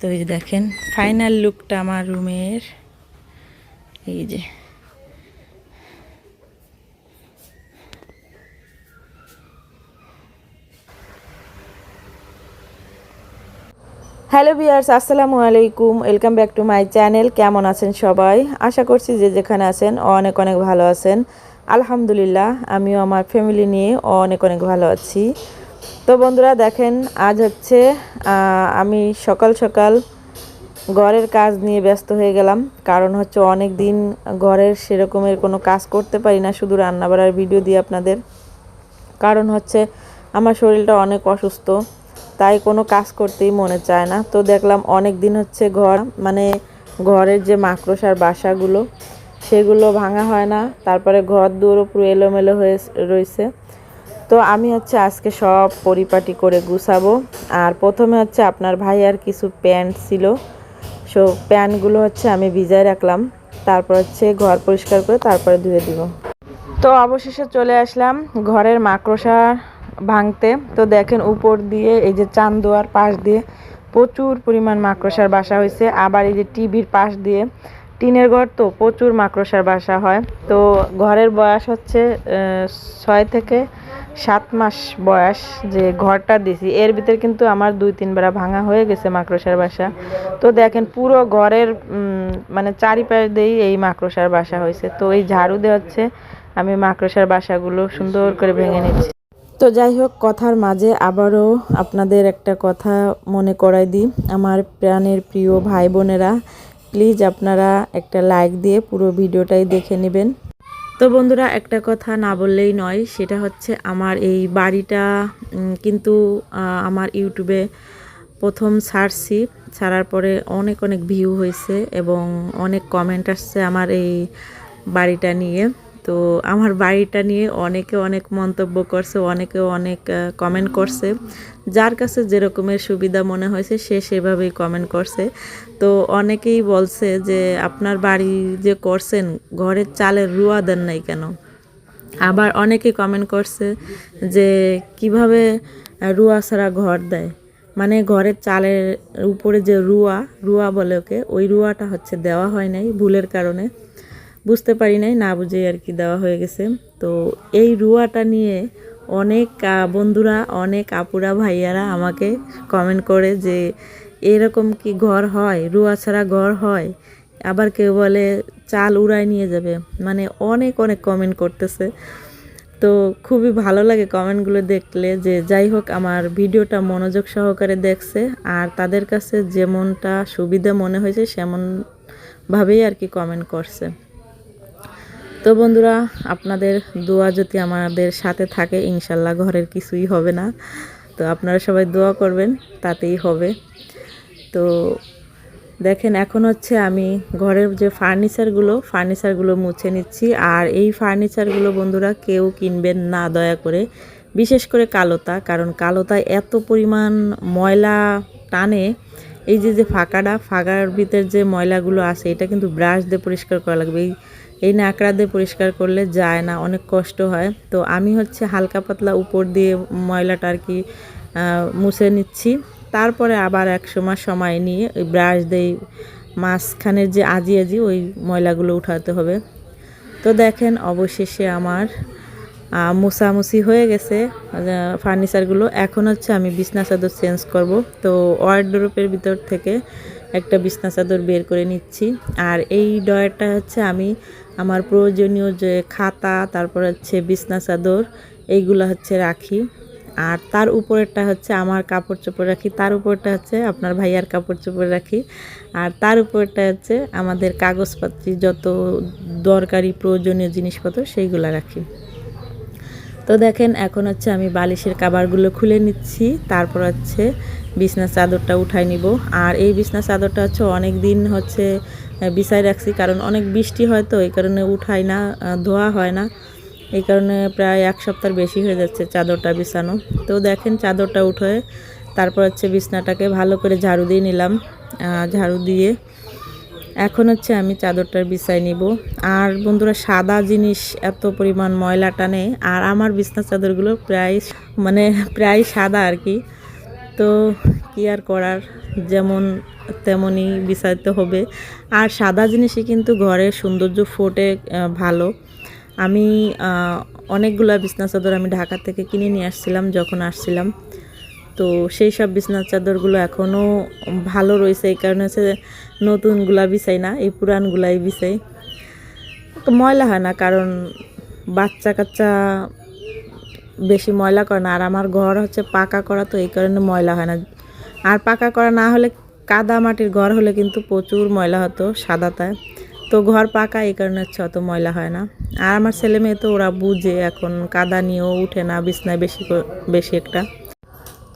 তো এই যে দেখেন ফাইনাল লুকটা আমার রুমের। এই যে। হ্যালো বিয়ার্স আসসালামু আলাইকুম। Welcome back to my channel কেমন আছেন সবাই? আশা করছি যে যেখানে আছেন অনেক অনেক ভালো আছেন। আলহামদুলিল্লাহ, আমিও আমার ফ্যামিলি নিয়ে অনেক অনেক ভালো আছি। তো বন্ধুরা দেখেন, আজ হচ্ছে আমি সকাল সকাল ঘরের কাজ নিয়ে ব্যস্ত হয়ে গেলাম। কারণ হচ্ছে অনেক দিন ঘরের সেরকমের কোনো কাজ করতে পারি না, শুধু রান্না বাড়ার ভিডিও দিই আপনাদের। কারণ হচ্ছে, আমার শরীরটা অনেক অসুস্থ, তাই কোনো কাজ করতেই মনে চায় না। তো দেখলাম অনেক দিন হচ্ছে ঘর মানে ঘরের যে মাকড়সার বাসাগুলো, সেগুলো ভাঙা হয় না। তারপরে ঘর দুয়ারও পুরো এলোমেলো হয়ে রয়েছে। তো আমি হচ্ছে আজকে সব পরিপাটি করে গুছাবো। আর প্রথমে হচ্ছে আপনার ভাইয়ার কিছু প্যান্ট ছিল। সো প্যান্টগুলো হচ্ছে আমি ভিজায় রাখলাম। তারপর হচ্ছে ঘর পরিষ্কার করে তারপরে ধুয়ে দিব। তো অবশেষে চলে আসলাম ঘরের মাকড়সা ভাঙতে। তো দেখেন উপর দিয়ে এই যে চান্দোয়ার পাশ দিয়ে প্রচুর পরিমাণ মাকড়সার বাসা হয়েছে। আবার এই যে টিভির পাশ দিয়ে টিনের ঘর তো প্রচুর মাকড়সার বাসা হয়। তো ঘরের বয়স হচ্ছে ছয় থেকে সাত মাস বয়স যে ঘরটা দিছি, এর ভিতরে কিন্তু আমার দুই তিনবার ভাঙা হয়ে গেছে মাকড়সার বাসা। তো দেখেন পুরো ঘরের মানে চারিপাশ দিয়েই এই মাকড়সার বাসা হয়েছে। তো এই ঝাড়ু দিয়ে হচ্ছে আমি মাকড়সার বাসাগুলো সুন্দর করে ভেঙে নিচ্ছি। তো যাই হোক, কথার মাঝে আবারও আপনাদের একটা কথা মনে করাই দিই। আমার প্রাণের প্রিয় ভাই বোনেরা প্লিজ আপনারা একটা লাইক দিয়ে পুরো ভিডিওটাই দেখে নেবেন। তো বন্ধুরা, একটা কথা না বললেই নয়, সেটা হচ্ছে আমার এই বাড়িটা কিন্তু আমার ইউটিউবে প্রথম ছাড়ছি ছাড়ার পরে অনেক অনেক ভিউ হয়েছে এবং অনেক কমেন্ট আসছে আমার এই বাড়িটা নিয়ে। তো আমার বাড়িটা নিয়ে অনেকে অনেক মন্তব্য করছে, অনেকে অনেক কমেন্ট করছে। যার কাছে যেরকমের সুবিধা মনে হয়েছে, সে সেভাবেই কমেন্ট করছে। তো অনেকেই বলছে যে, আপনার বাড়ি যে করছেন, ঘরের চালের রুয়া দেন নাই কেন? আবার অনেকে কমেন্ট করছে যে, কীভাবে রুয়া ছাড়া ঘর দেয়? মানে ঘরের চালের উপরে যে রুয়া রুয়া বলে ওকে, ওই রুয়াটা হচ্ছে দেওয়া হয় নাই ভুলের কারণে। বুঝতে পারি নাই, না বুঝে আর কি দেওয়া হয়ে গেছে। তো এই রুয়াটা নিয়ে অনেক বন্ধুরা, অনেক আপুরা, ভাইয়ারা আমাকে কমেন্ট করে যে, এরকম কি ঘর হয়? রুয়া ছাড়া ঘর হয়? আবার কেউ বলে, চাল উড়ায় নিয়ে যাবে। মানে অনেক অনেক কমেন্ট করতেছে। তো খুবই ভালো লাগে কমেন্টগুলো দেখলে যে, যাই হোক, আমার ভিডিওটা মনোযোগ সহকারে দেখছে। আর তাদের কাছে যেমনটা সুবিধা মনে হয়েছে, সেমনভাবেই আর কি কমেন্ট করছে। তো বন্ধুরা, আপনাদের দোয়া যদি আমাদের সাথে থাকে, ইনশাল্লাহ ঘরের কিছুই হবে না। তো আপনারা সবাই দোয়া করবেন, তাতেই হবে। তো দেখেন, এখন হচ্ছে আমি ঘরের যে ফার্নিচারগুলো ফার্নিচারগুলো মুছে নিচ্ছি। আর এই ফার্নিচারগুলো বন্ধুরা, কেউ কিনবেন না, দয়া করে। বিশেষ করে কালোতা, কারণ কালোতায় এত পরিমাণ ময়লা টানে। এই যে যে ফাঁকাটা, ফাঁকার ভিতর যে ময়লাগুলো আছে, এটা কিন্তু ব্রাশ দিয়ে পরিষ্কার করা লাগবে। এই এই নাকড়া দিয়ে পরিষ্কার করলে যায় না, অনেক কষ্ট হয়। তো আমি হচ্ছে হালকা পাতলা উপর দিয়ে ময়লাটা আর কি মুছে নিচ্ছি। তারপরে আবার এক সময় সময় নিয়ে ওই ব্রাশ দিয়ে মাঝখানের যে আজি আজি ওই ময়লাগুলো উঠাতে হবে। তো দেখেন অবশেষে আমার মুছামুছি হয়ে গেছে ফার্নিচারগুলো এখন হচ্ছে আমি বিছনা চাদর চেঞ্জ করব। তো ওয়ার্ড ওয়ার্ডরোপের ভিতর থেকে একটা বিছনা চাদর বের করে নিচ্ছি। আর এই ডয়ারটা হচ্ছে আমি আমার প্রয়োজনীয় যে খাতা, তারপর হচ্ছে বিছনা চাদর, এইগুলো হচ্ছে রাখি। আর তার উপরেরটা হচ্ছে আমার কাপড় চোপড় রাখি, তার উপরটা হচ্ছে আপনার ভাইয়ার কাপড় চোপড় রাখি। আর তার উপরটা হচ্ছে আমাদের কাগজপত্র যত দরকারি প্রয়োজনীয় জিনিসপত্র, সেইগুলো রাখি। তো দেখেন, এখন হচ্ছে আমি বালিশের কাবারগুলো খুলে নিচ্ছি। তারপর হচ্ছে বিছনা চাদরটা উঠাই নিব। আর এই বিছনা চাদরটা হচ্ছে অনেক দিন হচ্ছে বিছাই রাখছি, কারণ অনেক বৃষ্টি হয় তো, এই কারণে উঠাই না ধোয়া হয় না। এই কারণে প্রায় এক সপ্তাহ বেশি হয়ে যাচ্ছে চাদরটা বিছানো। তো দেখেন, চাদরটা উঠে তারপর হচ্ছে বিছনাটাকে ভালো করে ঝাড়ু দিয়ে নিলাম। ঝাড়ু দিয়ে এখন হচ্ছে আমি চাদরটার বিছাই নিব। আর বন্ধুরা, সাদা জিনিস এত পরিমাণ ময়লা টানে, আর আমার বিছনা চাদরগুলো প্রায় মানে প্রায় সাদা আর কি। তো কি আর করার, যেমন তেমনই বিছাইতে হবে। আর সাদা জিনিসই কিন্তু ঘরের সৌন্দর্য ফোটে ভালো। আমি অনেকগুলা বিছনা চাদর আমি ঢাকা থেকে কিনে নিয়ে আসছিলাম, যখন আসছিলাম। তো সেই সব বিছনার চাদরগুলো এখনও ভালো রয়েছে, এই কারণে হচ্ছে নতুনগুলা বিছাই না, এই পুরানগুলাই বিছাই। ময়লা হয় না, কারণ বাচ্চা কাচ্চা বেশি ময়লা করে না, আর আমার ঘর হচ্ছে পাকা করা, তো এই কারণে ময়লা হয় না। আর পাকা করা না হলে কাদা মাটির ঘর হলে কিন্তু প্রচুর ময়লা হতো সাদাটায় তো ঘর পাকা, এই কারণে হচ্ছে অত ময়লা হয় না। আর আমার ছেলে মেয়ে তো ওরা বুঝে এখন, কাদা নিয়েও উঠে না, বিছনায় বেশি বেশি একটা।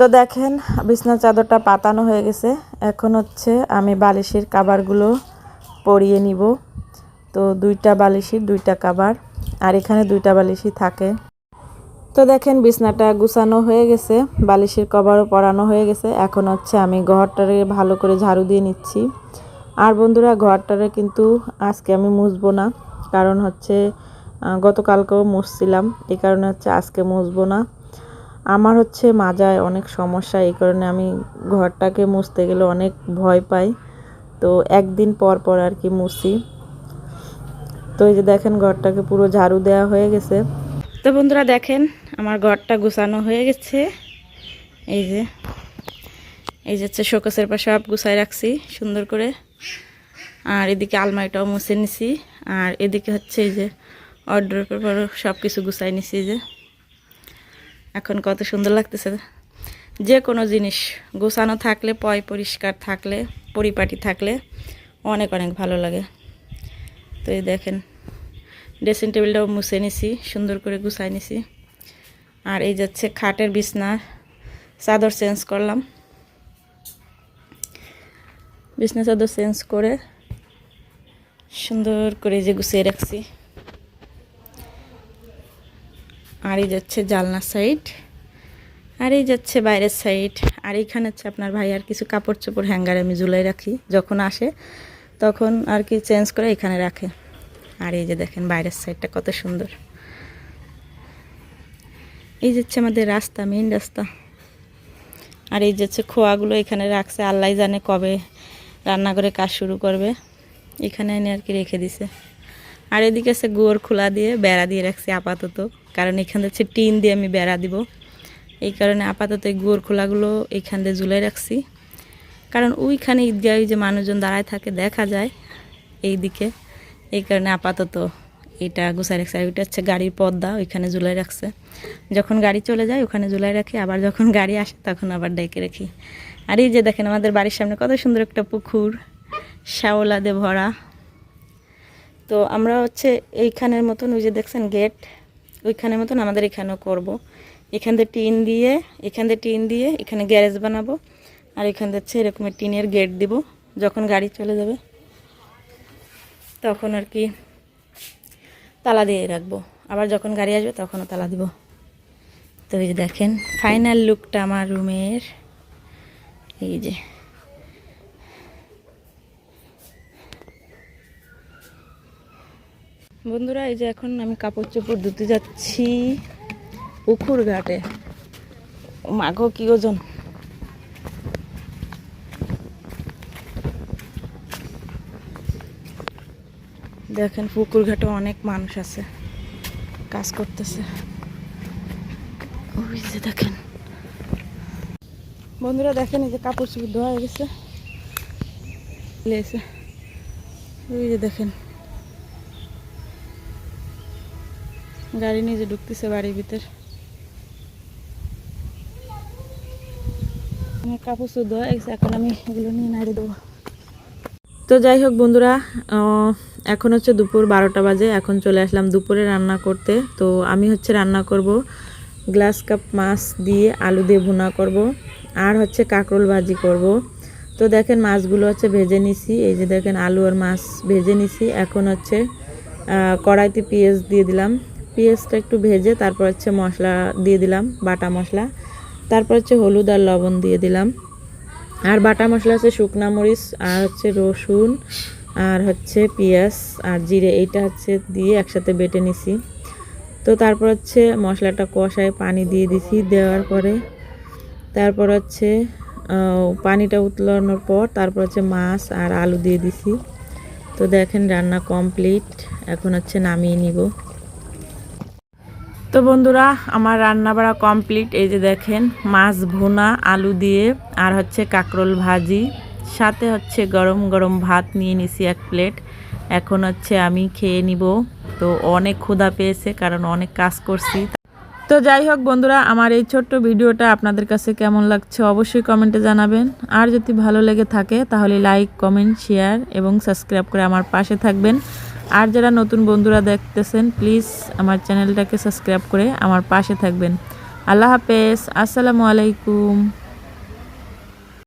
তো দেখেন বিছনার চাদরটা পাতানো হয়ে গেছে। এখন হচ্ছে আমি বালিশের কাবারগুলো পরিয়ে নিব। তো দুইটা বালিশের দুইটা কাবার, আর এখানে দুইটা বালিশই থাকে। তো দেখেন, বিছনাটা গুছানো হয়ে গেছে, বালিশের কভারও পরানো হয়ে গেছে। এখন হচ্ছে আমি ঘরটারে ভালো করে ঝাড়ু দিয়ে নিচ্ছি। আর বন্ধুরা, ঘরটারে কিন্তু আজকে আমি মুছবো না, কারণ হচ্ছে গতকালকেও মুছছিলাম। এই কারণে হচ্ছে আজকে মুছবো না। আমার হচ্ছে মাজায় অনেক সমস্যা, এই কারণে আমি ঘরটাকে মুছতে গেলে অনেক ভয় পাই। তো একদিন পর পর আর কি মুছি। তো এই যে দেখেন ঘরটাকে পুরো ঝাড়ু দেওয়া হয়ে গেছে। তো বন্ধুরা দেখেন, আমার ঘরটা গুছানো হয়ে গেছে। এই যে এই যে হচ্ছে শোকেসের পাশে সব গুছাই রাখছি সুন্দর করে। আর এদিকে আলমারিটাও মুছে নিছি। আর এদিকে হচ্ছে এই যে অর্ডার পেপারও সব কিছু গুছাই নিছি যে। এখন কত সুন্দর লাগতেছে। যে কোনো জিনিস গোছানো থাকলে, পয় পরিষ্কার থাকলে, পরিপাটি থাকলে অনেক অনেক ভালো লাগে। তো এই দেখেন ড্রেসিং টেবিলটাও মুছে নিছি, সুন্দর করে গুছাই নিছি। আর এই যাচ্ছে খাটের বিছনা, চাদর চেঞ্জ করলাম। বিছনা চাদর চেঞ্জ করে সুন্দর করে যে গুছিয়ে রাখছি। আর এই যাচ্ছে জালনা সাইড আর এই যাচ্ছে বাইরের সাইড আর এইখানে হচ্ছে আপনার ভাই আর কিছু কাপড় চোপড় হ্যাঙ্গারে আমি ঝুলাই রাখি, যখন আসে তখন আর কি চেঞ্জ করে এখানে রাখে। আর এই যে দেখেন বাইরের সাইডটা কত সুন্দর। এই যে হচ্ছে আমাদের রাস্তা মেন রাস্তা। আর এই যে হচ্ছে খোয়াগুলো এখানে রাখছে, আল্লাহ জানে কবে রান্নাঘরে কাজ শুরু করবে। এখানে এনে আর কি রেখে দিছে। আর এদিকে আছে গুয়োর খোলা দিয়ে বেড়া দিয়ে রাখছি আপাতত। কারণ এখান হচ্ছে টিন দিয়ে আমি বেড়া দিব। এই কারণে আপাতত এই গুয়োর খোলাগুলো এইখান দিয়ে ঝুলাই রাখছি। কারণ ওইখানে ঈদগাহ যে মানুষজন দাঁড়ায় থাকে, দেখা যায় এই দিকে এই কারণে আপাতত এটা গুছাই রাখছে। আর ওইটা হচ্ছে গাড়ির পর্দা ওইখানে ঝুলাই রাখছে। যখন গাড়ি চলে যায়, ওখানে ঝুলাই রাখি। আবার যখন গাড়ি আসে, তখন আবার ডেকে রাখি। আর এই যে দেখেন, আমাদের বাড়ির সামনে কত সুন্দর একটা পুকুর। শ্যাওলা দিয়ে ভরা। তো আমরা হচ্ছে এইখানের মতন ওই যে দেখছেন গেট ওইখানের মতন আমাদের এখানেও করব। এখান থেকে টিন দিয়ে, এখান থেকে টিন দিয়ে এখানে গ্যারেজ বানাবো আর এখান থেকে এরকমের টিনের গেট দিব। যখন গাড়ি চলে যাবে, তখন আর কি তালা দিয়ে রাখব। আবার যখন গাড়ি আসবে, তখনও তালা দিব। তো এই যে দেখেন ফাইনাল লুকটা আমার রুমের এই যে। বন্ধুরা, এই যে এখন আমি কাপড় চোপড় ধুতে যাচ্ছি পুকুর ঘাটে মাগো কি ওজন? দেখেন পুকুর ঘাটে অনেক মানুষ আছে, কাজ করতেছে। ওই যে দেখেন। বন্ধুরা, দেখেন, এই যে কাপড় চোপড় ধোয়া হয়ে গেছে। ওই যে দেখেন। গাড়ি যে ঢুকতেছে বাড়ির ভিতর। কাপড় গেছে এখন আমি এগুলো নিয়ে দেবো। তো যাই হোক বন্ধুরা এখন হচ্ছে দুপুর বারোটা বাজে, এখন চলে আসলাম দুপুরে রান্না করতে। তো আমি হচ্ছে রান্না করব গ্লাস কাপ মাছ দিয়ে আলু দিয়ে ভুনা করব, আর হচ্ছে কাঁকরোল ভাজি করব। তো দেখেন মাছগুলো হচ্ছে ভেজে নিছি, এই যে দেখেন আলু আর মাছ ভেজে নিছি। এখন হচ্ছে কড়াইতে পেঁয়াজ দিয়ে দিলাম। পেঁয়াজটা একটু ভেজে তারপর হচ্ছে মশলা দিয়ে দিলাম, বাটা মশলা। তারপর হচ্ছে হলুদ আর লবণ দিয়ে দিলাম। আর বাটা মশলা আছে শুকনা মরিচ, আর হচ্ছে রসুন, আর হচ্ছে পেঁয়াজ আর জিরে, এইটা হচ্ছে দিয়ে একসাথে বেটে নিছি। তো তারপর হচ্ছে মশলাটা কষায় পানি দিয়ে দিছি দেওয়ার পরে। তারপর হচ্ছে পানিটা উতলানোর পর তারপর হচ্ছে মাছ আর আলু দিয়ে দিছি। তো দেখেন রান্না কমপ্লিট, এখন হচ্ছে নামিয়ে নিব। তো বন্ধুরা, আমার রান্না বাড়া কমপ্লিট। এই যে দেখেন, মাছ ভুনা, আলু দিয়ে, আর হচ্ছে কাঁকরোল ভাজি। সাথে হচ্ছে গরম গরম ভাত নিয়ে নিছি এক প্লেট। এখন হচ্ছে আমি খেয়ে নিব। তো অনেক ক্ষুধা পেয়েছে, কারণ অনেক কাজ করছি। তো যাই হোক বন্ধুরা, আমার এই ছোট্ট ভিডিওটা আপনাদের কাছে কেমন লাগছে অবশ্যই কমেন্টে জানাবেন। আর যদি ভালো লেগে থাকে, তাহলে লাইক, কমেন্ট, শেয়ার এবং সাবস্ক্রাইব করে আমার পাশে থাকবেন। আর যারা নতুন বন্ধুরা দেখতেছেন প্লিজ আমার চ্যানেলটাকে সাবস্ক্রাইব করে আমার পাশে থাকবেন। আল্লাহ হাফেজ, আসসালামু আলাইকুম।